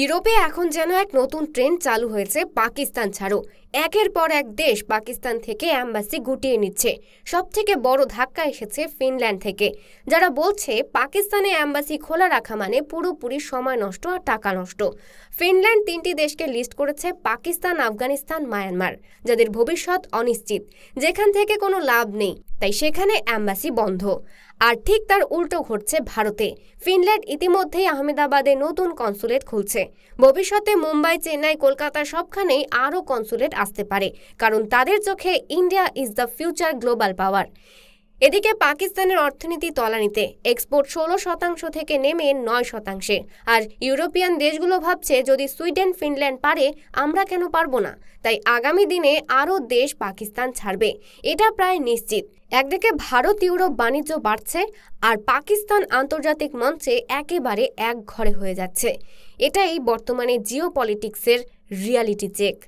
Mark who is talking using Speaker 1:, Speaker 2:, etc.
Speaker 1: ইউরোপে এখন যেন এক নতুন ট্রেন্ড চালু হয়েছে পাকিস্তান ছাড়ো। একের পর এক দেশ পাকিস্তান থেকে অ্যাম্বাসি গুটিয়ে নিচ্ছে। সব থেকে বড় ধাক্কা এসেছে ফিনল্যান্ড থেকে, যারা বলছে পাকিস্তানে অ্যাম্বাসি খোলা রাখা মানে পুরোপুরি সময় নষ্ট আর টাকা নষ্ট। ফিনল্যান্ড তিনটি দেশকে লিস্ট করেছে পাকিস্তান, আফগানিস্তান, মায়ানমার, যাদের ভবিষ্যৎ অনিশ্চিত। যেখান থেকে কোনো লাভ নেই। তাই সেখানে অ্যাম্বাসি বন্ধ। আর ঠিক তার উল্টো ঘটছে ভারতে। ফিনল্যান্ড ইতিমধ্যেই আহমেদাবাদে নতুন কনসুলেট খুলছে। ভবিষ্যতে মুম্বাই, চেন্নাই, কলকাতা সবখানেই আরও কনসুলেট আসতে পারে, কারণ তাদের চোখে India is the future global power. এদিকে পাকিস্তানের অর্থনীতি তলানিতে। এক্সপোর্ট ষোলো শতাংশ থেকে নেমে নয় শতাংশে। আর ইউরোপিয়ান দেশগুলো ভাবছে, যদি সুইডেন ফিনল্যান্ড পারে, আমরা কেন পারব না? তাই আগামী দিনে আরও দেশ পাকিস্তান ছাড়বে। এটা প্রায় নিশ্চিত। একদিকে ভারত ইউরোপ বাণিজ্য বাড়ছে, আর পাকিস্তান আন্তর্জাতিক মঞ্চে একেবারে এক ঘরে হয়ে যাচ্ছে। এটাই বর্তমানে জিও পলিটিক্সের রিয়ালিটি চেক।